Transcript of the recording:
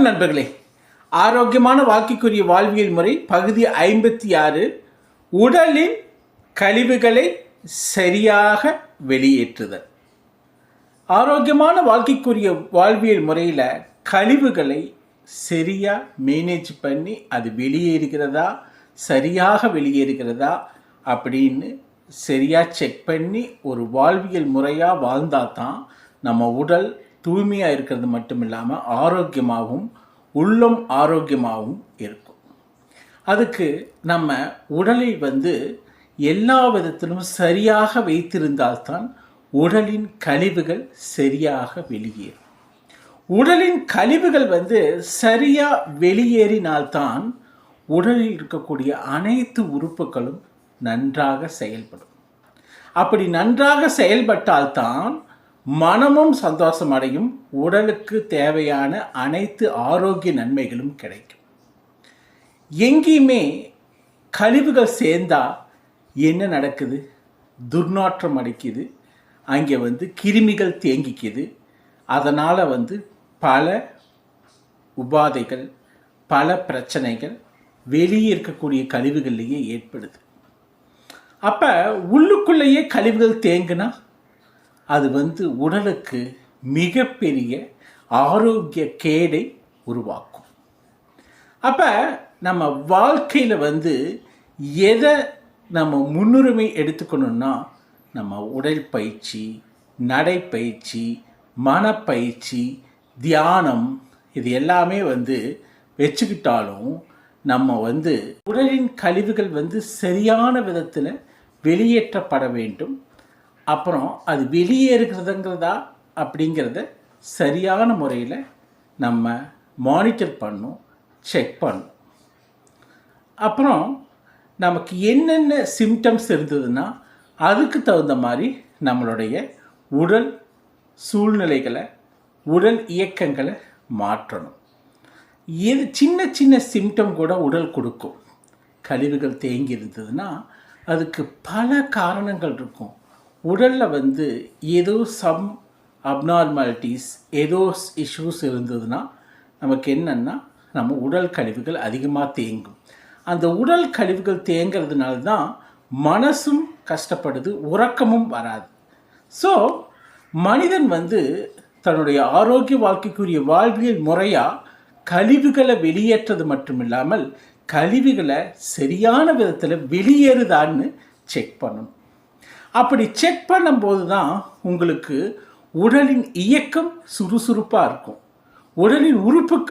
வணக்கம் நண்பர்களே ஆரோக்கியமான வாழ்க்கைக்குரிய வாழ்வியல் முறை பகுதி ஐம்பத்தி ஆறு உடலின் கழிவுகளை சரியாக வெளியேற்றுதல். ஆரோக்கியமான வாழ்க்கைக்குரிய வாழ்வியல் முறையில் கழிவுகளை சரியாக மேனேஜ் பண்ணி அது வெளியேறுகிறதா சரியாக வெளியேறுகிறதா அப்படின்னு சரியாக செக் பண்ணி ஒரு வாழ்வியல் முறையாக வாழ்ந்தால் தான் நம்ம உடல் தூய்மையாக இருக்கிறது மட்டும் இல்லாமல் ஆரோக்கியமாகவும் உள்ளம் ஆரோக்கியமாகவும் இருக்கும். அதுக்கு நம்ம உடலை வந்து எல்லா விதத்திலும் சரியாக வைத்திருந்தால்தான் உடலின் கழிவுகள் சரியாக வெளியேறும். உடலின் கழிவுகள் வந்து சரியாக வெளியேறினால்தான் உடலில் இருக்கக்கூடிய அனைத்து உறுப்புகளும் நன்றாக செயல்படும். அப்படி நன்றாக செயல்பட்டால்தான் மனமும் சந்தோஷம் அடையும். உடலுக்கு தேவையான அனைத்து ஆரோக்கிய நன்மைகளும் கிடைக்கும். எங்கேயுமே கழிவுகள் சேர்ந்தா என்ன நடக்குது? துர்நாற்றம் அடிக்குது. அங்கே வந்து கிருமிகள் தேங்கிக்குது. அதனால் வந்து பல உபாதைகள் பல பிரச்சனைகள் வெளியே இருக்கக்கூடிய கழிவுகள்லேயே ஏற்படுது. அப்போ உள்ளுக்குள்ளேயே கழிவுகள் தேங்குனா அது வந்து உடலுக்கு மிகப்பெரிய ஆரோக்கிய கேடை உருவாக்கும். அப்போ நம்ம வாழ்க்கையில் வந்து எதை நம்ம முன்னுரிமை எடுத்துக்கணும்னா நம்ம உடல் பயிற்சி நடைப்பயிற்சி மனப்பயிற்சி தியானம் இது எல்லாமே வந்து வச்சுக்கிட்டாலும் நம்ம வந்து உடலின் கழிவுகள் வந்து சரியான விதத்தில் வெளியேற்றப்பட வேண்டும். அப்புறம் அது வெளியேறுகிறதுங்கிறதா அப்படிங்கிறத சரியான முறையில் நம்ம மானிட்டர் பண்ணும் செக் பண்ணும். அப்புறம் நமக்கு என்னென்ன சிம்டம்ஸ் இருந்ததுன்னா அதுக்கு தகுந்த மாதிரி நம்மளுடைய உடல் சூழ்நிலைகளை உடல் இயக்கங்களை மாற்றணும். எது சின்ன சின்ன சிம்டம் கூட உடல் கொடுக்கும். கழிவுகள் தேங்கி இருந்ததுன்னா அதுக்கு பல காரணங்கள் இருக்கும். உடலில் வந்து ஏதோ சம் அப்னார்மாலிட்டிஸ் ஏதோ இஷ்யூஸ் இருந்ததுன்னா நமக்கு என்னென்னா நம்ம உடல் கழிவுகள் அதிகமாக தேங்கும். அந்த உடல் கழிவுகள் தேங்கிறதுனால தான் மனசும் கஷ்டப்படுது உறக்கமும் வராது. ஸோ மனிதன் வந்து தன்னுடைய ஆரோக்கிய வாழ்க்கைக்குரிய வாழ்வியல் முறையாக கழிவுகளை வெளியேற்றது மட்டும் இல்லாமல் கழிவுகளை சரியான விதத்தில் வெளியேறுதான்னு செக் பண்ணணும் அப்படி செக் பண்ணும்போது தான் உங்களுக்கு உடலின் இயக்கம் சுறுசுறுப்பாக இருக்கும். உடலின் உறுப்பு